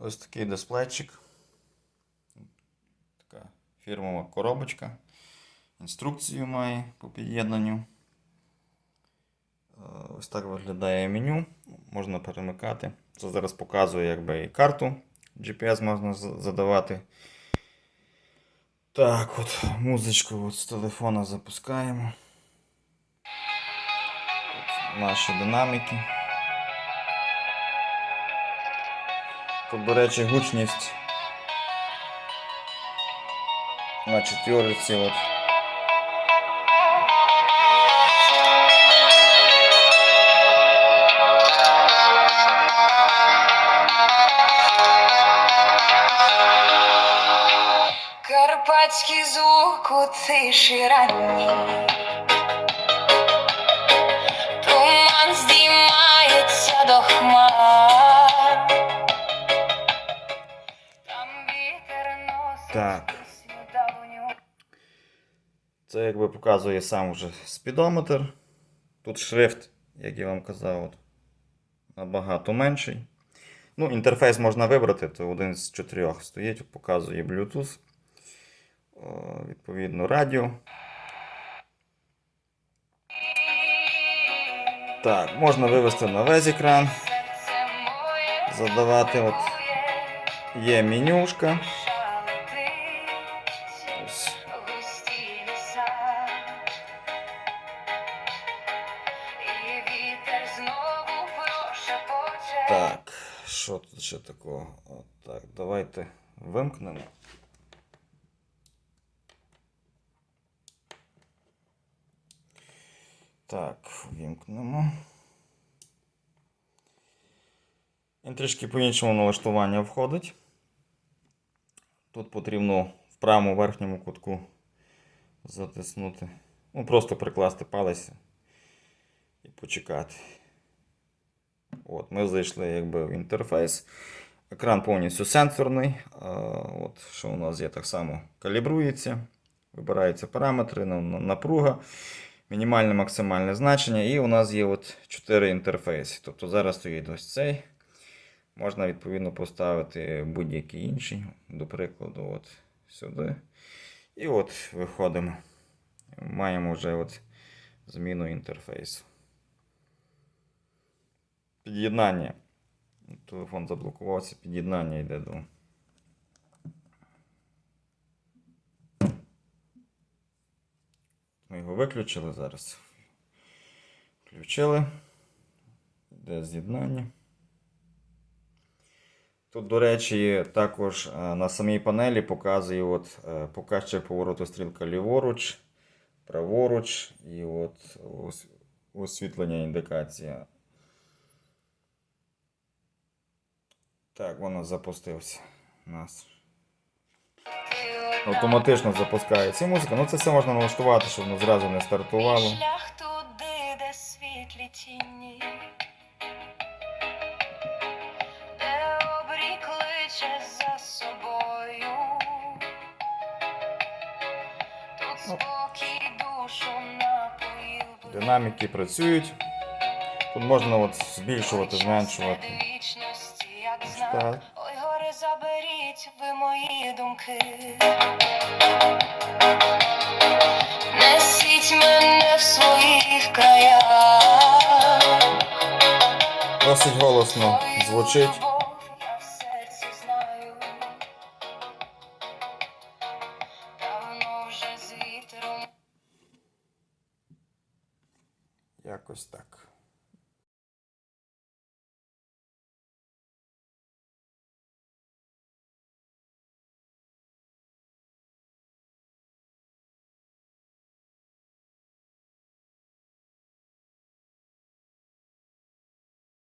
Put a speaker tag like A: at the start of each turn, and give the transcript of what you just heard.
A: Ось такий дисплейчик. Така фірмова коробочка. Інструкцію має по під'єднанню. Е, Ось так виглядає меню. Можна перемикати. Це зараз показує якби і карту. GPS можна задавати. Так, от музичку от з телефона запускаємо. От наші динаміки. Тут, до речі, гучність на четверці. От.
B: Карпатський звук у тиші ранній. Туман здіймається до хмар.
A: Це якби показує сам вже спідометр. Тут шрифт, як я вам казав, от, набагато менший. Ну, інтерфейс можна вибрати, то один з чотирьох стоїть, показує Bluetooth. О, відповідно, радіо. Так, можна вивести на весь екран, задавати. От, є менюшка. Так, що тут ще такого? От так, давайте вимкнемо. Так, вимкнемо. Він трішки по-іншому налаштування входить. Тут потрібно в правому верхньому кутку затиснути. Ну, просто прикласти палець і почекати. От, ми зайшли якби в інтерфейс. Екран повністю сенсорний. От, що у нас є так само калібрується. Вибираються параметри, на- на- напруга, мінімальне максимальне значення. І у нас є от 4 інтерфейси. Тобто зараз стоїть ось цей. Можна відповідно поставити будь-який інший, до прикладу, от сюди. І от виходимо. Маємо вже от зміну інтерфейсу. Під'єднання. Телефон заблокувався, під'єднання йде до. Ми його виключили зараз. Включили. Йде з'єднання. Тут, до речі, також е, на самій панелі показує от, е, показчик повороту стрілка ліворуч, праворуч і от ос- освітлення індикація. Так, воно запустився. у Нас автоматично запускається музика. Ну це все можна налаштувати, щоб воно зразу не стартувало.
B: Шлях туди, де світлі тіні, де обрій кличе за собою. Тут спокій душу напоїв.
A: Динаміки працюють. Тут можна от збільшувати, зменшувати. Так.
B: Ой, гори заберіть ви мої думки. Несіть мене в своїх краях.
A: Досить голосно звучить. Якось так.